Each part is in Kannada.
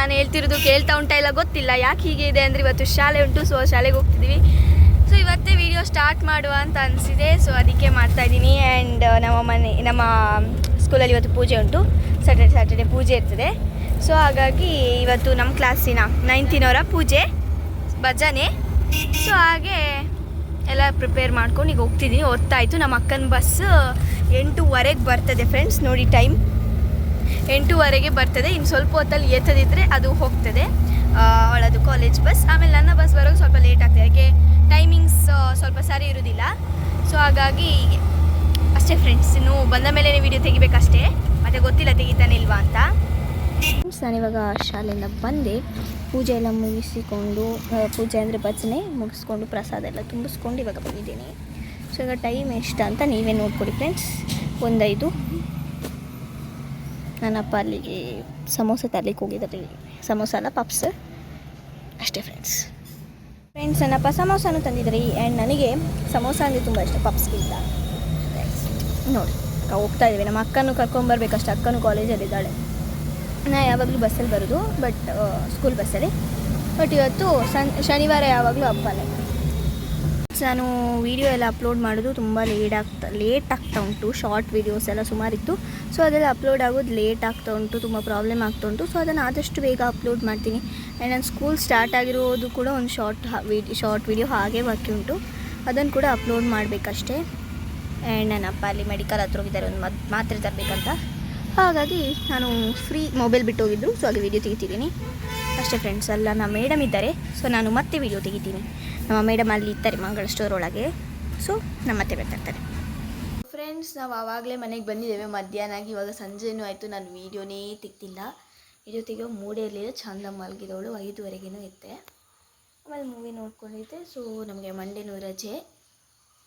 ನಾನು ಹೇಳ್ತಿರೋದು ಕೇಳ್ತಾ ಉಂಟಾ ಇಲ್ಲ ಗೊತ್ತಿಲ್ಲ. ಯಾಕೆ ಹೀಗೆ ಇದೆ ಅಂದರೆ ಇವತ್ತು ಶಾಲೆ ಉಂಟು ಸೊ ಶಾಲೆಗೆ ಹೋಗ್ತಿದ್ದೀವಿ. ಸೊ ಇವತ್ತೇ ವಿಡಿಯೋ ಸ್ಟಾರ್ಟ್ ಮಾಡುವ ಅಂತ ಅನಿಸಿದೆ. ಸೊ ಅದಕ್ಕೆ ಮಾಡ್ತಾ ಇದ್ದೀನಿ. ಆ್ಯಂಡ್ ನಮ್ಮ ಮನೆ, ನಮ್ಮ ಸ್ಕೂಲಲ್ಲಿ ಇವತ್ತು ಪೂಜೆ ಉಂಟು. ಸ್ಯಾಟರ್ಡೆ ಸ್ಯಾಟರ್ಡೆ ಪೂಜೆ ಇರ್ತದೆ. ಸೊ ಹಾಗಾಗಿ ಇವತ್ತು ನಮ್ಮ ಕ್ಲಾಸಿನ ನೈನ್ತಿನವರ ಪೂಜೆ, ಭಜನೆ. ಸೊ ಹಾಗೆ ಎಲ್ಲ ಪ್ರಿಪೇರ್ ಮಾಡ್ಕೊಂಡು ಈಗ ಹೋಗ್ತಿದ್ದೀನಿ ನಮ್ಮ ಅಕ್ಕನ ಬಸ್ ಎಂಟೂವರೆಗೆ ಬರ್ತದೆ ಫ್ರೆಂಡ್ಸ್ ನೋಡಿ ಟೈಮ್ ಎಂಟೂವರೆಗೆ ಬರ್ತದೆ. ಇನ್ನು ಸ್ವಲ್ಪ ಹೊತ್ತಲ್ಲಿ ಎತ್ತದಿದ್ದರೆ ಅದು ಹೋಗ್ತದೆ. ಅವಳದು ಕಾಲೇಜ್ ಬಸ್ ಆಮೇಲೆ ನನ್ನ ಬಸ್ ಬರೋದು ಸ್ವಲ್ಪ ಲೇಟ್ ಆಗ್ತದೆ. ಯಾಕೆ ಟೈಮಿಂಗ್ಸ್ ಸ್ವಲ್ಪ ಸರಿ ಇರೋದಿಲ್ಲ. ಸೊ ಹಾಗಾಗಿ ಅಷ್ಟೇ ಫ್ರೆಂಡ್ಸ್ ಇನ್ನು ಬಂದ ಮೇಲೆ ವಿಡಿಯೋ ತೆಗಿಬೇಕಷ್ಟೇ. ಮತ್ತೆ ಗೊತ್ತಿಲ್ಲ ತೆಗಿತಾನೆ ಇಲ್ವಾ ಅಂತ. ಫ್ರೆಂಡ್ಸ್ ನಾನಿವಾಗ ಶಾಲೆಯಿಂದ ಬಂದೆ. ಪೂಜೆ ಎಲ್ಲ ಮುಗಿಸಿಕೊಂಡು ಪೂಜೆ ಅಂದರೆ ಭಜನೆ ಮುಗಿಸ್ಕೊಂಡು ಪ್ರಸಾದ ಎಲ್ಲ ತುಂಬಿಸ್ಕೊಂಡು ಇವಾಗ ಬಂದಿದ್ದೀನಿ. ಸೊ ಈಗ ಟೈಮ್ ಎಷ್ಟು ಅಂತ ನೀವೇ ನೋಡ್ಕೊಡಿ ಫ್ರೆಂಡ್ಸ್ ಒಂದೈದು. ನನ್ನಪ್ಪ ಅಲ್ಲಿಗೆ ಸಮೋಸ ತರಲಿಕ್ಕೆ ಹೋಗಿದ್ದಾರೆ. ಸಮೋಸ ಅಲ್ಲ ಪಪ್ಸ್. ಅಷ್ಟೇ ಫ್ರೆಂಡ್ಸ್ ಫ್ರೆಂಡ್ಸ್ ನನ್ನಪ್ಪ ಸಮೋಸನೂ ತಂದಿದ್ರಿ ಆ್ಯಂಡ್ ನನಗೆ ಸಮೋಸ ಅಂದರೆ ತುಂಬ ಇಷ್ಟ ಪಪ್ಸ್ಗಿಂತ ನೋಡಿ ಹೋಗ್ತಾ ಇದ್ದೀವಿ. ನಮ್ಮ ಅಕ್ಕನೂ ಕರ್ಕೊಂಬರ್ಬೇಕಷ್ಟು ಅಕ್ಕನೂ ಕಾಲೇಜಲ್ಲಿದ್ದಾಳೆ ನಾ ಯಾವಾಗಲೂ ಬಸ್ಸಲ್ಲಿ ಬರೋದು ಬಟ್ ಸ್ಕೂಲ್ ಬಸ್ಸಲ್ಲಿ ಬಟ್ ಇವತ್ತು ಸನ್, ಶನಿವಾರ ಯಾವಾಗಲೂ ನಾನು ವೀಡಿಯೋ ಎಲ್ಲ ಅಪ್ಲೋಡ್ ಮಾಡೋದು ತುಂಬ ಲೇಟ್ ಆಗ್ತಾ ಲೇಟ್ ಆಗ್ತಾ ಉಂಟು. ಶಾರ್ಟ್ ವೀಡಿಯೋಸ್ ಎಲ್ಲ ಸುಮಾರಿತ್ತು. ಸೊ ಅದೆಲ್ಲ ಅಪ್ಲೋಡ್ ಆಗೋದು ಲೇಟ್ ಆಗ್ತಾ ಉಂಟು, ತುಂಬ ಪ್ರಾಬ್ಲಮ್ ಆಗ್ತಾ ಉಂಟು. ಸೊ ಅದನ್ನು ಆದಷ್ಟು ಬೇಗ ಅಪ್ಲೋಡ್ ಮಾಡ್ತೀನಿ. ಆ್ಯಂಡ್ ನನ್ನ ಸ್ಕೂಲ್ ಸ್ಟಾರ್ಟ್ ಆಗಿರೋದು ಕೂಡ ಒಂದು ಶಾರ್ಟ್ ವಿಡಿ ಶಾರ್ಟ್ ವೀಡಿಯೋ ಹಾಗೆ ಬಾಕಿ ಉಂಟು. ಅದನ್ನು ಕೂಡ ಅಪ್ಲೋಡ್ ಮಾಡಬೇಕಷ್ಟೇ. ಆ್ಯಂಡ್ ನನ್ನ ಅಪ್ಪ ಅಲ್ಲಿ ಮೆಡಿಕಲ್ ಹತ್ರ ಹೋಗಿದ್ದಾರೆ, ಒಂದು ಮತ್, ಮಾತ್ರೆ ತರಬೇಕಂತ. ಹಾಗಾಗಿ ನಾನು ಫ್ರೀ ಮೊಬೈಲ್ ಬಿಟ್ಟು ಹೋಗಿದ್ದರು ಸೊ ಅಲ್ಲಿ ವೀಡಿಯೋ ತೆಗಿತಿದ್ದೀನಿ. ಅಷ್ಟೇ ಫ್ರೆಂಡ್ಸ್ ಅಲ್ಲ ನಮ್ಮ ಮೇಡಮ್ ಇದ್ದಾರೆ. ಸೊ ನಾನು ಮತ್ತೆ ವೀಡಿಯೋ ತೆಗಿತೀನಿ. ನಮ್ಮ ಮೇಡಮ್ ಅಲ್ಲಿ ಇರ್ತಾರೆ ಮಂಗಳ ಸ್ಟೋರ್ ಒಳಗೆ. ಸೊ ನಮ್ಮ ಮತ್ತೆ ಬರ್ತಾರೆ ಫ್ರೆಂಡ್ಸ್ ನಾವು ಆವಾಗಲೇ ಮನೆಗೆ ಬಂದಿದ್ದೇವೆ. ಮಧ್ಯಾಹ್ನ ಆಗಿ ಇವಾಗ ಸಂಜೆನೂ ಆಯಿತು. ನಾನು ವೀಡಿಯೋನೇ ತೆಗ್ದಿಲ್ಲ. ವೀಡಿಯೋ ತೆಗಿಯೋ ಮೂಡೇ ಇರಲಿಲ್ಲ. ಚಂದ ಮಲಗಿದವಳು. ಐದುವರೆಗೇನೂ ಇತ್ತೆ ಆಮೇಲೆ ಮೂವಿ ನೋಡ್ಕೊಂಡಿದ್ದೆ. ಸೊ ನಮಗೆ ಮಂಡೇನೂ ರಜೆ.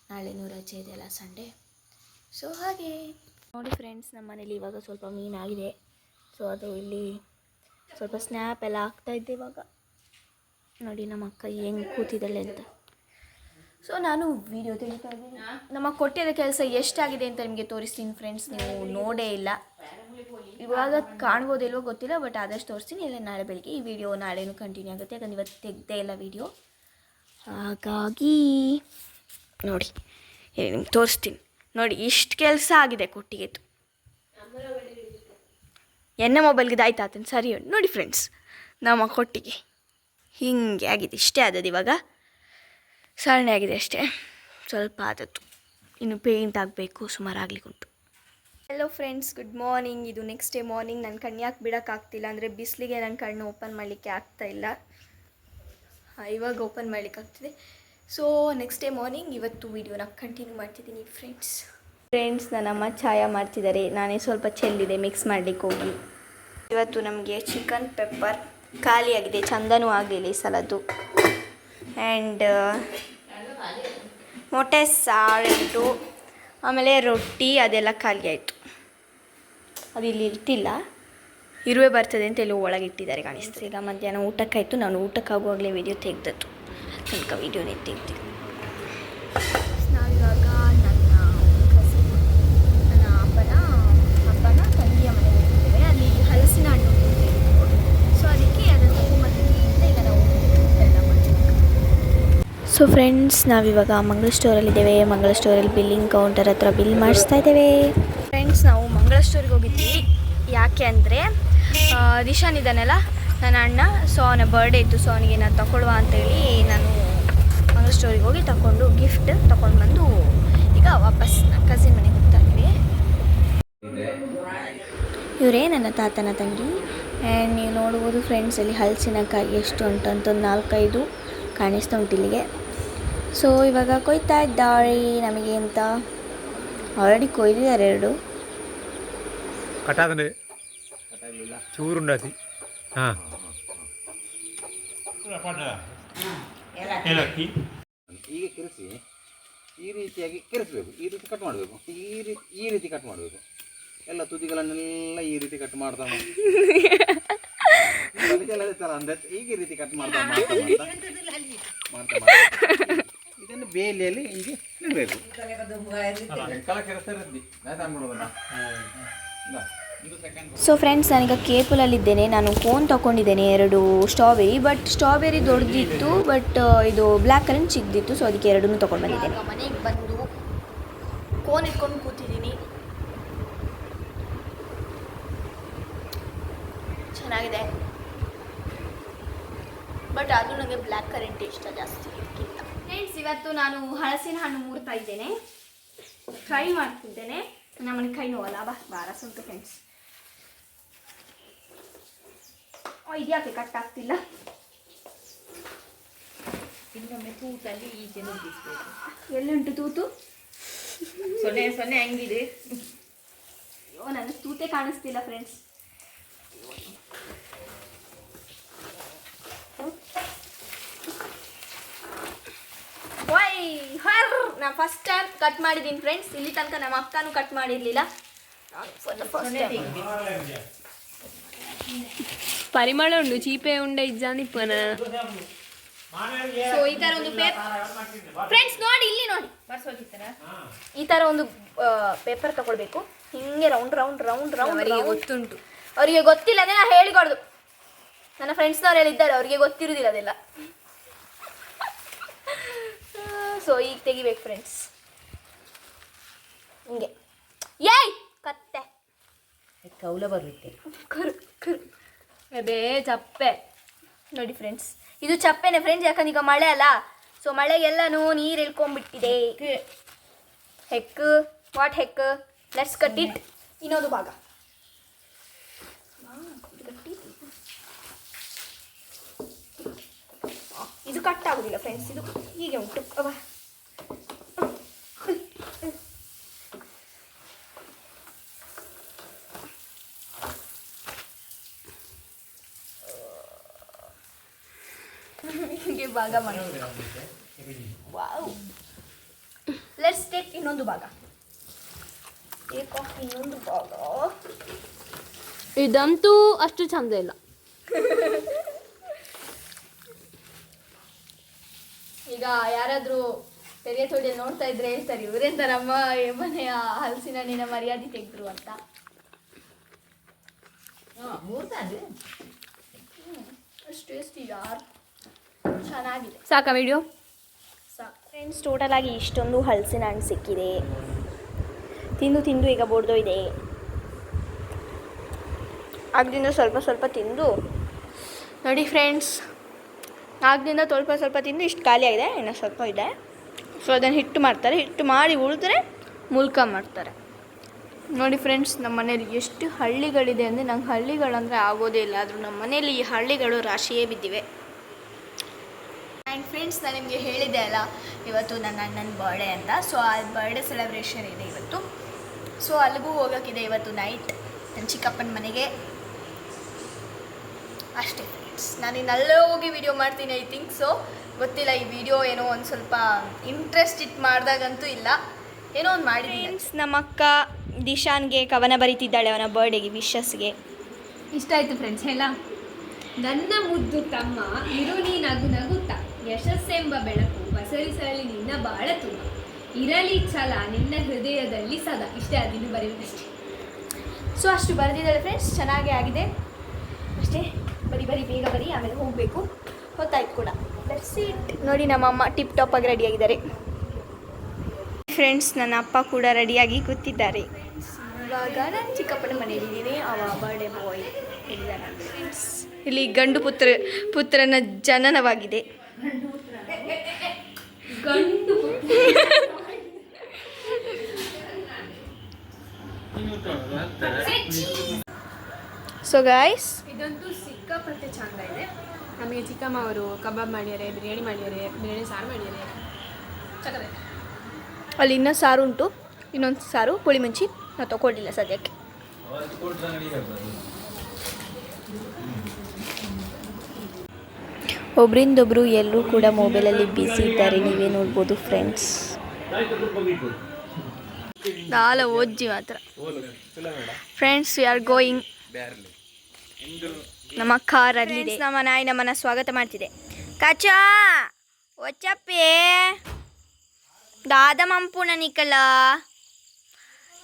ನಾಳೆನೂ ರಜೆ ಇದೆಯಲ್ಲ ಸಂಡೇ ಸೊ ಹಾಗೆ. ನೋಡಿ ಫ್ರೆಂಡ್ಸ್ ನಮ್ಮ ಮನೇಲಿ ಇವಾಗ ಸ್ವಲ್ಪ ಮೀನಾಗಿದೆ ಸೊ ಅದು ಇಲ್ಲಿ ಸ್ವಲ್ಪ ಸ್ನ್ಯಾಪ್ ಎಲ್ಲ ಆಗ್ತಾ ಇದ್ದೆ ಇವಾಗ. ನೋಡಿ ನಮ್ಮ ಅಕ್ಕ ಹೆಂಗೆ ಕೂತಿದ್ದಾಳೆ ಅಂತ. ಸೊ ನಾನು ವಿಡಿಯೋ ತೆಗಿತಾ ಇದ್ದೀನಿ. ನಮ್ಮ ಕೊಟ್ಟಿದ್ದ ಕೆಲಸ ಎಷ್ಟಾಗಿದೆ ಅಂತ ನಿಮಗೆ ತೋರಿಸ್ತೀನಿ ಫ್ರೆಂಡ್ಸ್ ನೀವು ನೋಡೇ ಇಲ್ಲ. ಇವಾಗ ಕಾಣ್ಬೋದಿಲ್ವೋ ಗೊತ್ತಿಲ್ಲ ಬಟ್ ಆದಷ್ಟು ತೋರಿಸ್ತೀನಿ. ಇಲ್ಲ ನಾಳೆ ಬೆಳಿಗ್ಗೆ ಈ ವಿಡಿಯೋ ನಾಳೆನೂ ಕಂಟಿನ್ಯೂ ಆಗುತ್ತೆ. ಯಾಕಂದ್ರೆ ಇವತ್ತು ತೆಗ್ದೇ ಇಲ್ಲ ವಿಡಿಯೋ ಹಾಗಾಗಿ, ನೋಡಿ ನಿಮ್ಗೆ ತೋರಿಸ್ತೀನಿ. ನೋಡಿ, ಇಷ್ಟು ಕೆಲಸ ಆಗಿದೆ ಕೊಟ್ಟಿಗೆದು ಎನ್ನ ಮೊಬೈಲ್ಗೆ ಆತನ? ಸರಿ ನೋಡಿ ಫ್ರೆಂಡ್ಸ್ ನಮ್ಮ ಕೊಟ್ಟಿಗೆ. ಹೀಗೆ ಆಗಿದೆ. ಇಷ್ಟೇ ಆದದ್ದು ಇವಾಗ. ಸಣ್ಣ ಆಗಿದೆ ಅಷ್ಟೇ. ಸ್ವಲ್ಪ ಆದದ್ದು. ಇನ್ನು ಪೇಂಟ್ ಆಗಬೇಕು ಸುಮಾರು ಆಗಲಿಕ್ಕೆ ಉಂಟು. ಹಲೋ ಫ್ರೆಂಡ್ಸ್ ಗುಡ್ ಮಾರ್ನಿಂಗ್ ಇದು ನೆಕ್ಸ್ಟ್ ಡೇ ಮಾರ್ನಿಂಗ್ ನನ್ನ ಕಣ್ಣು ಯಾಕೆ ಬಿಡೋಕ್ಕಾಗ್ತಿಲ್ಲ ಅಂದರೆ ಬಿಸಿಲಿಗೆ ನನ್ನ ಕಣ್ಣು ಓಪನ್ ಮಾಡಲಿಕ್ಕೆ ಆಗ್ತಾ ಇಲ್ಲ. ಆ, ಇವಾಗ ಓಪನ್ ಮಾಡಲಿಕ್ಕೆ ಆಗ್ತಿದೆ. ಸೊ ನೆಕ್ಸ್ಟ್ ಡೇ ಮಾರ್ನಿಂಗ್ ಇವತ್ತು ವೀಡಿಯೋನ ಕಂಟಿನ್ಯೂ ಮಾಡ್ತಿದ್ದೀನಿ ಫ್ರೆಂಡ್ಸ್ ಫ್ರೆಂಡ್ಸ್ ನನ್ನ ಅಮ್ಮ ಛಾಯಾ ಮಾಡ್ತಿದ್ದಾರೆ. ನಾನೇ ಸ್ವಲ್ಪ ಚೆಲ್ಲಿದೆ ಮಿಕ್ಸ್ ಮಾಡಲಿಕ್ಕೆ ಹೋಗಿ. ಇವತ್ತು ನಮಗೆ ಚಿಕನ್ ಪೆಪ್ಪರ್ ಖಾಲಿಯಾಗಿದೆ, ಚಂದನೂ ಆಗಲಿಲ್ಲ ಈ ಸಲದ್ದು. ಆ್ಯಂಡ್ ಮೊಟ್ಟೆ ಸಾರಿಟ್ಟು ಆಮೇಲೆ ರೊಟ್ಟಿ, ಅದೆಲ್ಲ ಖಾಲಿ ಆಯಿತು. ಅದು ಇಲ್ಲಿ ಇರ್ತಿಲ್ಲ. ಇರುವೆ ಬರ್ತದೆ ಅಂತ ಎಲ್ಲೋ ಒಳಗೆ ಇಟ್ಟಿದ್ದಾರೆ ಕಾಣಿಸ್ತದೆ ಈಗ ಮಧ್ಯಾಹ್ನ ಊಟಕ್ಕಾಯಿತು ನಾನು ಊಟಕ್ಕಾಗುವಾಗಲೇ ವಿಡಿಯೋ ತೆಗೆದದ್ದು. ತನಕ ವಿಡಿಯೋನೇ ತೆಗ್ದು ನಾವಿವಾಗ ನನ್ನ ಕಸಿನ್ ನನ್ನ ಅಪ್ಪನ ಅಪ್ಪನ ತಂಗಿಯ ಮನೆಗೆ ಹೋಗಿದ್ದೇವೆ ಅಲ್ಲಿ ಹಲಸಿನ ಹಣ್ಣು ತಿಂದಿದ್ದು ಸೊ ಅದಕ್ಕೆ ಅದನ್ನು ತಗೊಂಬಂದಿದ್ವಿ ಅಂತ ಈಗ ನಾವು ಊಟ ಎಲ್ಲ ಮಾಡ್ತೀವಿ ಸೊ ಫ್ರೆಂಡ್ಸ್ ನಾವಿವಾಗ ಮಂಗಳ ಸ್ಟೋರಲ್ಲಿದ್ದೇವೆ ಮಂಗಳ ಸ್ಟೋರಲ್ಲಿ ಬಿಲ್ಲಿಂಗ್ ಕೌಂಟರ್ ಹತ್ರ ಬಿಲ್ ಮಾಡಿಸ್ತಾ ಇದ್ದೇವೆ. ಫ್ರೆಂಡ್ಸ್ ನಾವು ಮಂಗಳ ಸ್ಟೋರಿಗೆ ಹೋಗಿದ್ವಿ. ಯಾಕೆ ಅಂದರೆ ರಿಶಾನ್ ಇದ್ದಾನಲ್ಲ, ನನ್ನ ಅಣ್ಣ. ಸೊ ಅವನ ಬರ್ಡೇ ಇತ್ತು. ಸೊ ಅವನಿಗೆ ನಾನು ತಗೊಳ್ಳುವ ಅಂತೇಳಿ ನಾನು ಮಂಗಳ ಸ್ಟೋರಿಗೆ ಹೋಗಿ ತಗೊಂಡು ಗಿಫ್ಟ್ ತಗೊಂಡು ಬಂದು ಈಗ ವಾಪಸ್ ಕಸಿನ್ ಮನೆಗೆ ಹೋಗ್ತಾ ಇದ್ವಿ. ಇವರೇ ನನ್ನ ತಾತನ ತಂಗಿ. ಆ್ಯಂಡ್ ನೀವು ನೋಡ್ಬೋದು ಫ್ರೆಂಡ್ಸಲ್ಲಿ ಹಲಸಿನಕಾಯಿ ಎಷ್ಟು ಉಂಟು ಅಂತ ಒಂದು ನಾಲ್ಕೈದು ಕಾಣಿಸ್ತಾ ಉಂಟು ಇಲ್ಲಿಗೆ. ಸೊ ಇವಾಗ ಕೊಯ್ತಾ ಇದ್ದಾರೆ ನಮಗೆ ಅಂತ. ಆಲ್ರೆಡಿ ಕೊಯ್ದಿದ್ದಾರೆ ಎರಡು. ಕಟಾದಂಡೆ ಚೂರುಂಡಾತಿ. ಹಾಂ. ಈಗ ಕಿರಿಸಿ ಈ ರೀತಿಯಾಗಿ ಕಿರಿಸಬೇಕು. ಈ ರೀತಿ ಕಟ್ ಮಾಡಬೇಕು. ಈ ರೀತಿ ಈ ರೀತಿ ಕಟ್ ಮಾಡಬೇಕು. ಎಲ್ಲ ತುದಿಗಳನ್ನೆಲ್ಲ ಈ ರೀತಿ ಕಟ್ ಮಾಡ್ತಾ ಈಗ ಈ ರೀತಿ ಕಟ್ ಮಾಡ್ತಾನೆ ಮಾಡ್ತಾ ಮಾಡ್ತಾ. ಮಾಡ್ತಾ ಮಾಡ್ತಾ. ಇದನ್ನು ಬೇಲಿಯಲ್ಲಿ ಹಿಂಗೆ ಇಡಬೇಕು. ಸೊ ಫ್ರೆಂಡ್ಸ್ ನಾನೀಗ ಕೇಪುಲಲ್ಲಿದ್ದೇನೆ ನಾನು ಕೋನ್ ತೊಗೊಂಡಿದ್ದೇನೆ ಎರಡು ಸ್ಟ್ರಾಬೆರಿ ಬಟ್ ಸ್ಟ್ರಾಬೆರಿ ದೊಡ್ಡದಿತ್ತು ಬಟ್ ಇದು ಬ್ಲ್ಯಾಕ್ ಕಲರ್ ಚಿಕ್ಕದಿತ್ತು ಸೊ ಅದಕ್ಕೆ ಎರಡನ್ನೂ ತೊಗೊಂಡು ಬಂದಿದ್ದೇನೆ ಮನೆಗೆ ಬಂದು ಕೋನ್ ಇಟ್ಕೊಂಡು ಕೂತಿದ್ದೀನಿ. ಚೆನ್ನಾಗಿದೆ. ಬಟ್ ಅದು ನನಗೆ ಬ್ಲ್ಯಾಕ್ ಕರೆಂಟ್ ಇಷ್ಟ ಜಾಸ್ತಿ. ಫ್ರೆಂಡ್ಸ್ ಇವತ್ತು ನಾನು ಹಲಸಿನ ಹಣ್ಣು ಮೂರ್ತಾ ಇದ್ದೇನೆ. ಟ್ರೈ ಮಾಡ್ತಿದ್ದೇನೆ. ನಮ್ಮನೆ ಕೈ ನೋವಲ್ಲ ಬಾ ಬಾರ ಸುಂಟು ಫ್ರೆಂಡ್ಸ್ ಇದ್ಯಾಕೆ ಕಟ್ ಆಗ್ತಿಲ್ಲ? ಇನ್ನೊಮ್ಮೆ ತೂತಲ್ಲಿ ಈಚೆ ನುಗ್ಗಿಸ್ಬೇಕು ಎಲ್ಲುಂಟು ತೂತು? ಸೊನ್ನೆ ಸೊನ್ನೆ ಹಂಗಿದೆ. ಅಯ್ಯೋ ನನಗೆ ತೂತೆ ಕಾಣಿಸ್ತಿಲ್ಲ ಫ್ರೆಂಡ್ಸ್ ವೈ ಹರ್ ನಾನು ಫಸ್ಟ್ ಟೈಮ್ ಕಟ್ ಮಾಡಿದ್ದೀನಿ ಫ್ರೆಂಡ್ಸ್ ಇಲ್ಲಿ ತನಕ ನಮ್ಮ ಅಕ್ಕನೂ ಕಟ್ ಮಾಡಿರಲಿಲ್ಲ. ಪರಿಮಳ ಉಂಡು ಚೀಪೆ ಉಂಡ ಇಜ್ಜಾನಿಪ್ಪನ ಸೊ ಈ ತರ ಒಂದು ಪೇಪರ್ ಫ್ರೆಂಡ್ಸ್ ನೋಡಿ ಇಲ್ಲಿ ನೋಡಿ. ಈ ತರ ಒಂದು ಪೇಪರ್ ತಗೊಳ್ಬೇಕು. ಹಿಂಗೆ ರೌಂಡ್ ರೌಂಡ್ ರೌಂಡ್ ರೌಂಡ್ ಅವರಿಗೆ ಗೊತ್ತುಂಟು. ಅವರಿಗೆ ಗೊತ್ತಿಲ್ಲ ಅದೇ ನಾ ಹೇಳಿಕೊಡ್ದು ನನ್ನ ಫ್ರೆಂಡ್ಸ್ನವರೆಲ್ಲ ಇದ್ದಾರೆ ಅವರಿಗೆ ಗೊತ್ತಿರುವುದಿಲ್ಲ ಅದೆಲ್ಲ. ಸೊ ಈಗ ತೆಗಿಬೇಕು ಫ್ರೆಂಡ್ಸ್ ಹಿಂಗೆ. ಏಯ್! ಕತ್ತೆ. ಕೌಲ ಬರುತ್ತೆ. ಕರು ಕರು. ಅದೇ ಚಪ್ಪೆ. ನೋಡಿ ಫ್ರೆಂಡ್ಸ್ ಇದು ಚಪ್ಪೆನೆ ಫ್ರೆಂಡ್ಸ್ ಯಾಕಂದ್ರೆ ಈಗ ಮಳೆ ಅಲ್ಲ. ಸೊ ಮಳೆಗೆಲ್ಲನೂ ನೀರು ಇಳ್ಕೊಂಡ್ಬಿಟ್ಟಿದೆ. Heck what heck let's cut it ಇನ್ನೊಂದು ಭಾಗ. ಇದು ಕಟ್ ಆಗುದಿಲ್ಲ ಫ್ರೆಂಡ್ಸ್ ಇದು ಹೀಗೆ ಉಂಟು. ಅವ. ಹೀಗೆ ಭಾಗ ಮಾಡಿ. ವಾವ್. ಲೆಟ್ಸ್ ಟೇಕ್ ಇನ್ನೊಂದು ಭಾಗ. ಟೇಕ್ ಆಫ್ ಇನ್ನೊಂದು ಭಾಗ. ಇದಂತೂ ಅಷ್ಟು ಚಂದ ಇಲ್ಲ. ಈಗ ಯಾರಾದರೂ ತೆರೆಯ ತೊಡಿಯಲ್ಲಿ ನೋಡ್ತಾ ಇದ್ರೆ ಹೇಳ್ತಾರೆ ಇವರೆಂತ ನಮ್ಮ ಮನೆಯ ಹಲಸಿನ ನಿನ್ನ ಮರ್ಯಾದೆ ತೆಗೆದ್ರು ಅಂತ. ಅಷ್ಟು ಎಷ್ಟು ಯಾರು ಚೆನ್ನಾಗಿದೆ. ಸಾಕ ವಿಡಿಯೋ ಫ್ರೆಂಡ್ಸ್ ಟೋಟಲಾಗಿ ಆಗಿ ಇಷ್ಟೊಂದು ಹಲಸಿನ ಹಣ್ಣು ಸಿಕ್ಕಿದೆ. ತಿಂದು ತಿಂದು ಈಗ ಇದೆ. ಆಗದಿಂದ ಸ್ವಲ್ಪ ಸ್ವಲ್ಪ ತಿಂದು. ನೋಡಿ ಫ್ರೆಂಡ್ಸ್ ಆಗದಿಂದ ಸ್ವಲ್ಪ ಸ್ವಲ್ಪ ತಿಂದು ಇಷ್ಟು ಖಾಲಿ ಆಗಿದೆ ಇನ್ನು ಸ್ವಲ್ಪ ಇದೆ. ಸೊ ಅದನ್ನು ಹಿಟ್ಟು ಮಾಡ್ತಾರೆ. ಹಿಟ್ಟು ಮಾಡಿ ಉಳಿದ್ರೆ ಮುಲ್ಕ ಮಾಡ್ತಾರೆ. ನೋಡಿ ಫ್ರೆಂಡ್ಸ್ ನಮ್ಮ ಮನೇಲಿ ಎಷ್ಟು ಹಳ್ಳಿಗಳಿದೆ ಅಂದರೆ ನಂಗೆ ಹಳ್ಳಿಗಳಂದರೆ ಆಗೋದೇ ಇಲ್ಲ. ಆದರೂ ನಮ್ಮ ಮನೇಲಿ ಈ ಹಳ್ಳಿಗಳು ರಾಶಿಯೇ ಬಿದ್ದಿವೆ. ಆ್ಯಂಡ್ ಫ್ರೆಂಡ್ಸ್ ನಾನು ನಿಮಗೆ ಹೇಳಿದೆ ಅಲ್ಲ ಇವತ್ತು ನನ್ನ ಅಣ್ಣನ ಬರ್ಡೇ ಅಂತ. ಸೊ ಆ ಬರ್ಡೇ ಸೆಲೆಬ್ರೇಷನ್ ಇದೆ ಇವತ್ತು. ಸೊ ಅಲ್ಲಿಗೂ ಹೋಗೋಕ್ಕಿದೆ ಇವತ್ತು ನೈಟ್ ನನ್ನ ಚಿಕ್ಕಪ್ಪನ ಮನೆಗೆ. ಅಷ್ಟೇ ಫ್ರೆಂಡ್ಸ್ ನಾನು ಇನ್ನಲ್ಲೇ ಹೋಗಿ ವಿಡಿಯೋ ಮಾಡ್ತೀನಿ ಐ ಥಿಂಕ್ ಸೊ ಗೊತ್ತಿಲ್ಲ ಈ ವಿಡಿಯೋ ಏನೋ ಒಂದು ಸ್ವಲ್ಪ ಇಂಟ್ರೆಸ್ಟ್ ಇಟ್ ಮಾಡಿದಾಗಂತೂ ಇಲ್ಲ. ಏನೋ ಒಂದು ಮಾಡಿ ಫ್ರೆಂಡ್ಸ್ ನಮ್ಮ ಅಕ್ಕ ದಿಶಾನ್ಗೆ ಕವನ ಬರೀತಿದ್ದಾಳೆ ಅವನ ಬರ್ಡೇಗೆ ವಿಶಸ್ಗೆ ಇಷ್ಟ ಆಯಿತು ಫ್ರೆಂಡ್ಸ್ ಹೇಳ? ನನ್ನ ಮುದ್ದು ತಮ್ಮ ಇರು ನೀ ನಗು ನಗುತ್ತ. ಯಶಸ್ಸೆಂಬ ಬೆಳಕು ಬಸರಿಸಲಿ ನಿನ್ನ ಬಾಳ ತುಂಬ. ಇರಲಿ ಛಲ ನಿನ್ನ ಹೃದಯದಲ್ಲಿ ಸದಾ. ಇಷ್ಟೇ ಅದನ್ನು ಬರೆಯುವುದಷ್ಟೇ ಸೊ ಅಷ್ಟು. ಬರೆದಿದ್ದಾರೆ ಫ್ರೆಂಡ್ಸ್ ಚೆನ್ನಾಗೇ ಆಗಿದೆ. ಅಷ್ಟೇ ಬರಿ ಬರಿ ಬೇಗ ಬರಿ ಆಮೇಲೆ ಹೋಗಬೇಕು. ಹೊತ್ತಾಯ್ತು ಕೂಡ. ಲೆಟ್ಸ್ ಇಟ್ ನೋಡಿ ನಮ್ಮಮ್ಮ ಟಿಪ್ ಟಾಪ್ ಆಗಿ ರೆಡಿಯಾಗಿದ್ದಾರೆ ಫ್ರೆಂಡ್ಸ್ ನನ್ನ ಅಪ್ಪ ಕೂಡ ರೆಡಿಯಾಗಿ ಕೂತಿದ್ದಾರೆ. ಇವಾಗ ನಾನು ಚಿಕ್ಕಪ್ಪನ ಮನೆಯಲ್ಲಿದ್ದೀನಿ ಅವ ಬರ್ಡೇ ಬಾಯ್ ಫ್ರೆಂಡ್ಸ್ ಇಲ್ಲಿ ಗಂಡು ಪುತ್ರ ಪುತ್ರನ ಜನನವಾಗಿದೆ. ಗಂಡು ಸೊ ಗಾಯ್ಸ್ ಇದಂತೂ ಸಿಕ್ಕಾಪಟ್ಟೆ ಚಂದ ಇದೆ. ನಮಗೆ ಚಿಕ್ಕಮ್ಮ ಅವರು ಕಬಾಬ್ ಮಾಡ್ಯಾರೆ ಬಿರಿಯಾನಿ ಮಾಡ್ಯಾರೆ ಬಿರಿಯಾನಿ ಸಾರು ಮಾಡ್ಯಾರೆ ಅಲ್ಲಿ ಇನ್ನೂ ಸಾರು ಉಂಟು. ಇನ್ನೊಂದು ಸಾರು ಪುಳಿ ಮುಂಚಿ ನಾವು ತಗೊಳ್ಳಿಲ್ಲ ಸದ್ಯಕ್ಕೆ ಒಬ್ರಿಂದೊಬ್ರು ಎಲ್ಲರೂ ಕೂಡ ಮೊಬೈಲಲ್ಲಿ ಬ್ಯುಸಿ ಇದ್ದಾರೆ. ನೀವೇ ನೋಡ್ಬೋದು ಫ್ರೆಂಡ್ಸ್ ನಾಲ ಓಜ್ಜಿ ಮಾತ್ರ. ಫ್ರೆಂಡ್ಸ್ ವಿ ಗೋಯಿಂಗ್ ನಮ್ಮ ಕಾರಲ್ಲಿದೆ ನಮ್ಮ ನಾಯಿ ನಮ್ಮನ್ನ ಸ್ವಾಗತ ಮಾಡ್ತಿದೆ. ಕಚಾ ಒಚ್ಚಪ್ಪೆ. ದಾದ ಮಂಪು ನನಿಕಲ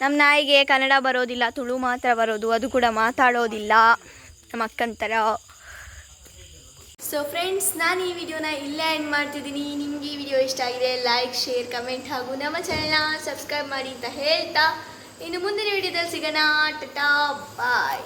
ನಮ್ಮ ನಾಯಿಗೆ ಕನ್ನಡ ಬರೋದಿಲ್ಲ, ತುಳು ಮಾತ್ರ ಬರೋದು, ಅದು ಕೂಡ ಮಾತಾಡೋದಿಲ್ಲ. ನಮ್ಮ ಅಕ್ಕಂತರ ಸೊ ಫ್ರೆಂಡ್ಸ್ ನಾನು ಈ ವಿಡಿಯೋನ ಇಲ್ಲೇ ಎಂಡ್ ಮಾಡ್ತಿದ್ದೀನಿ. ನಿಮಗೆ ಈ ವಿಡಿಯೋ ಇಷ್ಟ ಆಗಿದೆ ಲೈಕ್ ಶೇರ್ ಕಮೆಂಟ್ ಹಾಗೂ ನಮ್ಮ ಚಾನಲ್ನ ಸಬ್ಸ್ಕ್ರೈಬ್ ಮಾಡಿ ಅಂತ ಹೇಳ್ತಾ ಇನ್ನು ಮುಂದಿನ ವಿಡಿಯೋದಲ್ಲಿ ಸಿಗೋಣ. ಟಾಟಾ ಬಾಯ್